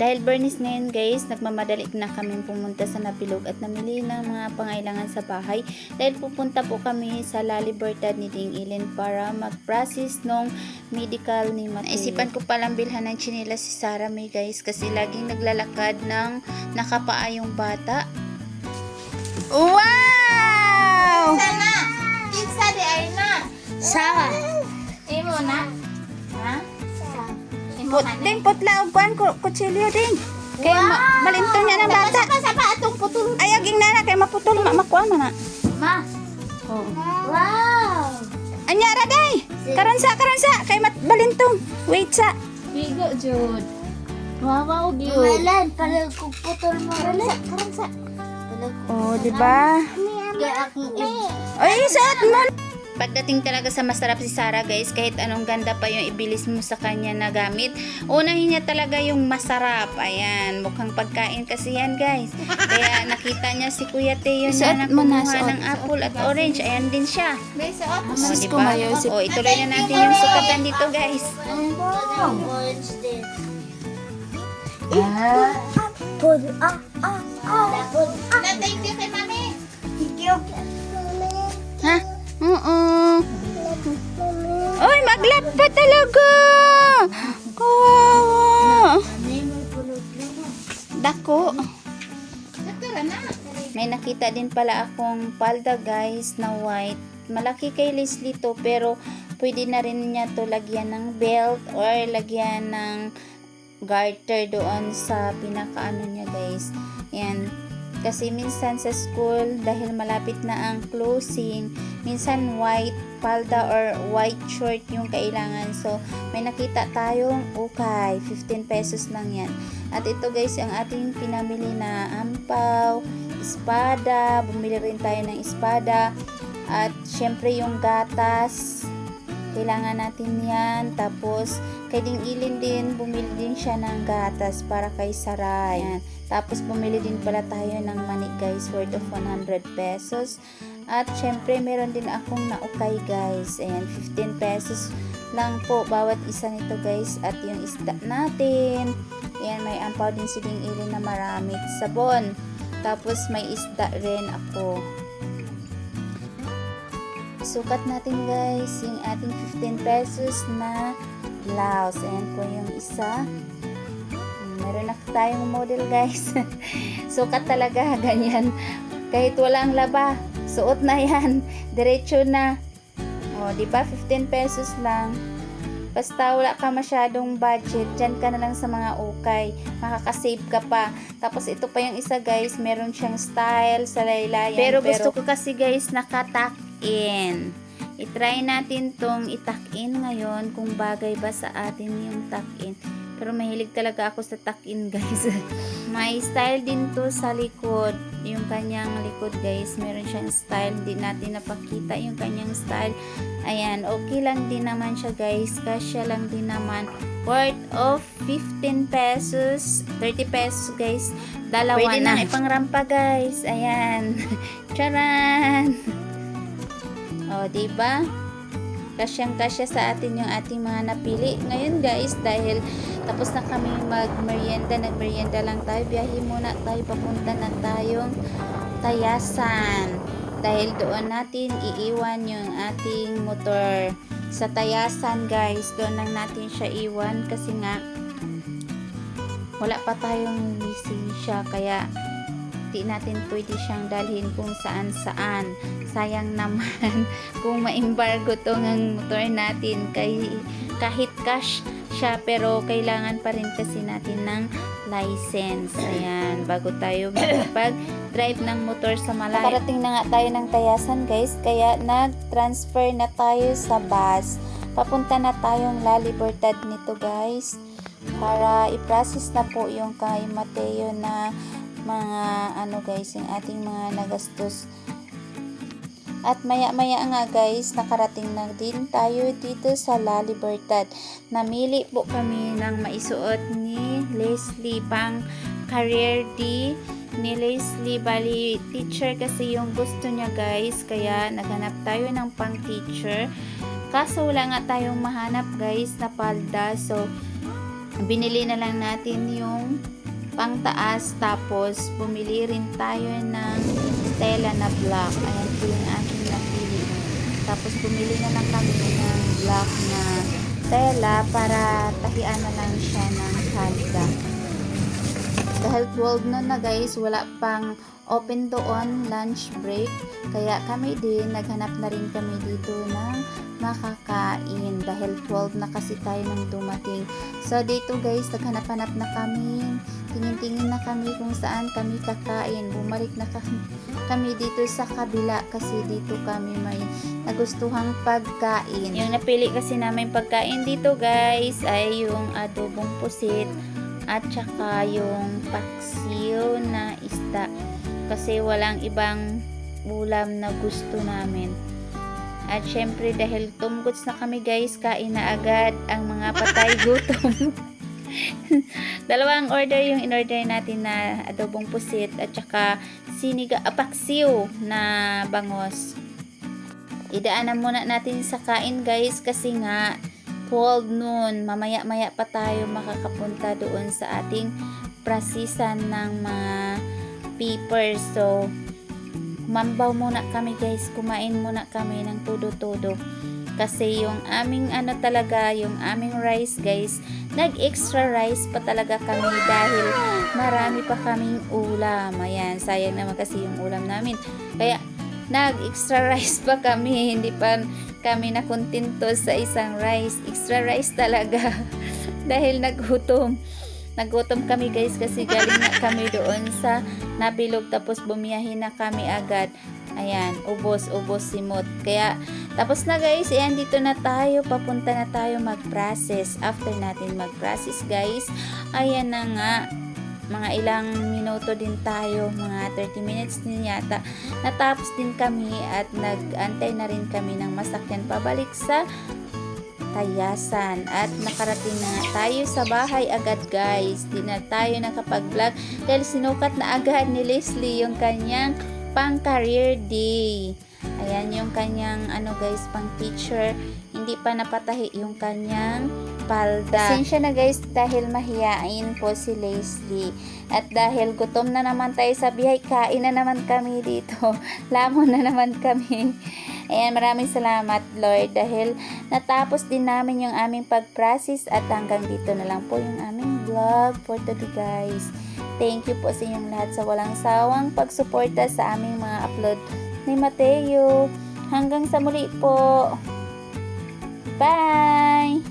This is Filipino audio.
Dahil Bernice ngayon guys, nagmamadali na kami pumunta sa Napilog at namili ng mga pangailangan sa bahay. Dahil pupunta po kami sa La Libertad ni Ding Ilin para mag-process ng medical ni Mateo. Naisipan ko palang bilhan ng chinila si Sarah May guys kasi laging naglalakad ng nakapaa yung bata. Wow! Sana! Kinsa di ay na? Sarah! Imo na? Ha? Put, ding, putla og kuan ko kutsilyo ding. Kaya ma- malintong niya ng bata. Sapa sapa atong putol. Ay, aging nana kay maputol ma makuha man na. Ma. Oh. Wow. Anya ra day. Karansa karansa kay mat balintong. Wait sa. Bigo jud. Wow, wow, bigo. Malan, para kung putol mo. Karansa, karansa. Oh, di ba? Kaya akong Ay, suot mo. Pagdating talaga sa masarap si Sarah guys, kahit anong ganda pa yung ibilis mo sa kanya na gamit, unahin niya talaga yung masarap. Ayan, mukhang pagkain kasi yan guys. Kaya nakita niya si Kuya Teo na nakumuha ng apple at orange. Ayan din siya. May suot. Oh, diba? Oh, ituloy na natin yung sukatan dito guys. Wednesday. Apple, ah, ah, ah. Apple, ah. Na thank you kay mami. Thank you. Nakita din pala akong palda guys na white. Malaki kay Leslie to pero pwede na rin niya to lagyan ng belt or lagyan ng garter doon sa pinakaano niya guys. Yan. Kasi minsan sa school, dahil malapit na ang closing, minsan white palda or white short yung kailangan. So, may nakita tayong ukay. 15 pesos lang yan. At ito guys, ang ating pinamili na ampaw, espada, bumili rin tayo ng espada, at syempre yung gatas, kailangan natin yan. Tapos, kay Ding Ilin din, bumili din siya ng gatas para kay Saray. Yan. Tapos, bumili din pala tayo ng mani guys, worth of 100 pesos. At syempre, meron din akong naukay guys. Ayan, 15 pesos lang po bawat isa nito guys. At yung isda natin, Ayan, may ampaw din si Ding Ilin na marami. Sabon. Tapos may isda rin ako. Sukat natin guys yung ating 15 pesos na blouse. Ayan po yung isa. Meron na tayong model guys. Sukat talaga, ganyan. Kahit walang laba, suot na yan. Diretso na. O, di ba 15 pesos lang. Basta wala ka masyadong budget, dyan ka na lang sa mga ukay. Makakasave ka pa. Tapos ito pa yung isa guys, meron siyang style sa laylayan. Pero, gusto ko kasi guys, nakatuck-in. I-try natin tong itak-in ngayon kung bagay ba sa atin yung tuck-in. Pero mahilig talaga ako sa tuck-in guys. May style din to sa likod. Yung kanyang likod guys, meron siyang style. Hindi natin napakita yung kanyang style. Ayan, okay lang din naman siya guys. Kasya lang din naman. Worth of 15 pesos. 30 pesos guys. Dalawa Pwede na. na. ipangrampa guys. Ayan. Charan! O, diba? Kasyang kasya sa atin yung ating mga napili. Ngayon guys, dahil tapos na kami magmerienda, nagmerienda lang tayo. Biyahe muna tayo, papunta na tayong Tayasan. Dahil doon natin iiwan yung ating motor sa Tayasan guys. Doon lang natin siya iwan kasi nga wala pa tayong lisensya kaya di natin pwede siyang dalhin kung saan saan. Sayang naman kung ma-embargo to ng motor natin kay, kahit cash siya pero kailangan pa rin kasi natin ng license. Ayan, bago tayo makapag-drive ng motor sa malayo. Parating na nga tayo ng Tayasan guys, kaya nag-transfer na tayo sa bus. Papunta na tayong La Libertad nito guys para i-process na po yung kay Mateo na mga ano guys, yung ating mga nagastos at maya-maya nga guys, nakarating na din tayo dito sa La Libertad. Namili po kami ng maisuot ni Leslie pang career D ni Leslie. Bali, teacher kasi yung gusto niya guys. Kaya naghanap tayo ng pang teacher. Kaso wala nga tayong mahanap guys na palda. So, binili na lang natin yung pangtaas tapos bumili rin tayo ng tela na black. Ayan po yung aking napili. Tapos bumili na lang kami ng black na tela para tahian na lang siya ng halda. Dahil 12 na na guys, wala pang open doon, lunch break. Kaya kami din, naghanap na rin kami dito ng makakain. Dahil 12 na kasi tayo nang dumating. So dito guys, naghanap-hanap na kami. Tingin-tingin na kami kung saan kami kakain. Bumalik na kami, dito sa kabila kasi dito kami may nagustuhang pagkain. Yung napili kasi namin pagkain dito guys ay yung adobong pusit at saka yung paksiw na isda kasi walang ibang ulam na gusto namin. At syempre dahil tumgots na kami guys, kain na agad ang mga patay gutom. Dalawang order yung in-order natin na adobong pusit at saka siniga apaksiw na bangos. Idaanan muna natin sa kain guys kasi nga 12 noon, mamaya-maya pa tayo makakapunta doon sa ating prasisan ng mga papers. So, mambaw muna kami guys, kumain muna kami ng todo-todo. Kasi yung aming ano talaga, yung aming rice guys, nag-extra rice pa talaga kami dahil marami pa kaming ulam. Ayan, sayang naman kasi yung ulam namin. Kaya, nag-extra rice pa kami, hindi pa kami nakontento sa isang rice. Extra rice talaga. Dahil nagutom. Nagutom kami guys kasi galing na kami doon sa Napilog tapos bumiyahin na kami agad. Ayan, ubos, ubos simot. Kaya, tapos na guys, ayan, dito na tayo. Papunta na tayo mag-process. After natin mag-process guys, ayan na nga, mga ilang minuto din tayo, mga 30 minutes din yata. Natapos din kami at nag-antay na rin kami ng masakyan pabalik sa Tayasan. At nakarating na tayo sa bahay agad guys. Di na tayo nakapag-vlog dahil sinukat na agad ni Leslie yung kanyang pang career day. Ayan yung kanyang ano guys, pang teacher. Hindi pa napatahi yung kanyang palda. Pasensya na guys dahil mahiyain po si Leslie. At dahil gutom na naman tayo sa bihay, kain na naman kami dito. Lamon na naman kami. Ayan, maraming salamat Lord dahil natapos din namin yung aming pag-process at hanggang dito na lang po yung aming vlog for today guys. Thank you po sa inyong lahat sa walang sawang pagsuporta sa aming mga upload ni Mateo. Hanggang sa muli po. Bye!